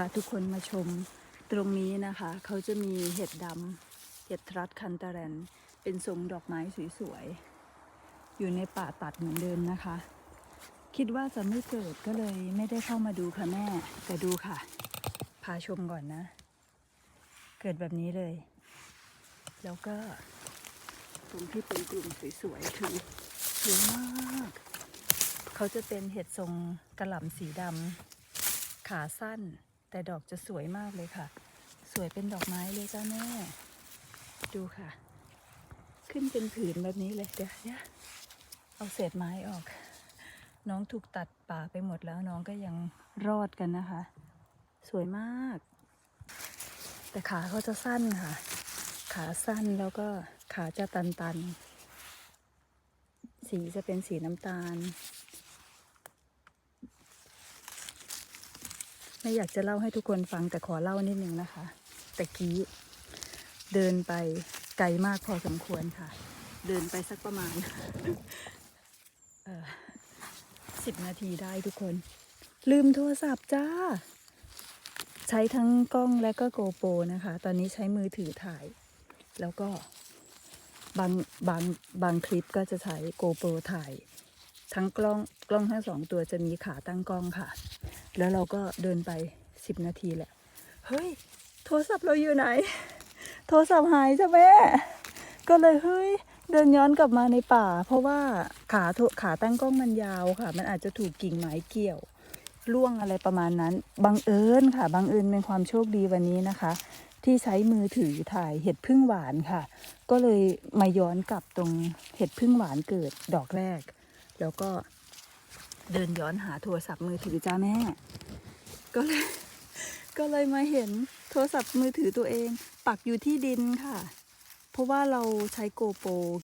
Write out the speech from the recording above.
พาทุกคนมาชมตรงนี้นะคะ เขาจะมีเห็ดดำเห็ดทรัสคันตาแรนเป็นทรงดอกไม้สวยๆ อยู่ในป่าตัดเหมือนเดิมนะคะ คิดว่าจะไม่เกิดก็เลยไม่ได้เข้ามาดูค่ะแม่ แต่ดูค่ะ พาชมก่อนนะ เกิดแบบนี้เลย แล้วก็ตรงที่เป็นกลุ่มสวยๆคือสวยมาก เขาจะเป็นเห็ดทรงกระหล่ำสีดำขาสั้น แต่ดอกจะสวยมากเลยค่ะ สวยเป็นดอกไม้เลยจ้าแม่ ดูค่ะ ขึ้นเป็นผืนแบบนี้เลยเดี๋ยวเดี๋ยวเอาเศษไม้ออก น้องถูกตัดป่าไปหมดแล้วน้องก็ยังรอดกันนะคะ สวยมาก แต่ขาเขาจะสั้นค่ะ ขาสั้นแล้วก็ขาจะตันตันๆสีจะเป็นสีน้ำตาล ไม่อยากจะเล่าให้ทุกคนฟังแต่ขอเล่านิดนึงนะคะตะกี้เดินไปไกลมากพอสมควรค่ะ เดินไปสักประมาณสิบนาทีได้ทุกคน ลืมโทรศัพท์จ้า ใช้ทั้งกล้องและก็โกโปรนะคะ ตอนนี้ใช้มือถือถ่าย แล้วก็บางบางบางคลิปก็จะใช้โกโปรถ่าย ทั้งกล้องกล้องทั้งสองตัวจะมีขาตั้งกล้องค่ะ แล้วเราก็เดินไปสิบนาทีแหละ เฮ้ย โทรศัพท์เราอยู่ไหน โทรศัพท์หายจ้ะแม่ ก็เลยเฮ้ยเดินย้อนกลับมาในป่า เพราะว่าขาขาตั้งกล้องมันยาวค่ะ มันอาจจะถูกกิ่งไม้เกี่ยวล่วงอะไรประมาณนั้น บังเอิญค่ะ บังเอิญเป็นความโชคดีวันนี้นะคะ ที่ใช้มือถือถ่ายเห็ดพึ่งหวานค่ะ ก็เลยมาย้อนกลับตรงเห็ดพึ่งหวานเกิดดอกแรก แล้วก็เดินย้อนหาโทรศัพท์มือถือจ้าแม่ ก็เลยก็เลยมาเห็นโทรศัพท์มือถือตัวเอง ปักอยู่ที่ดินค่ะ เพราะว่าเราใช้โกโปร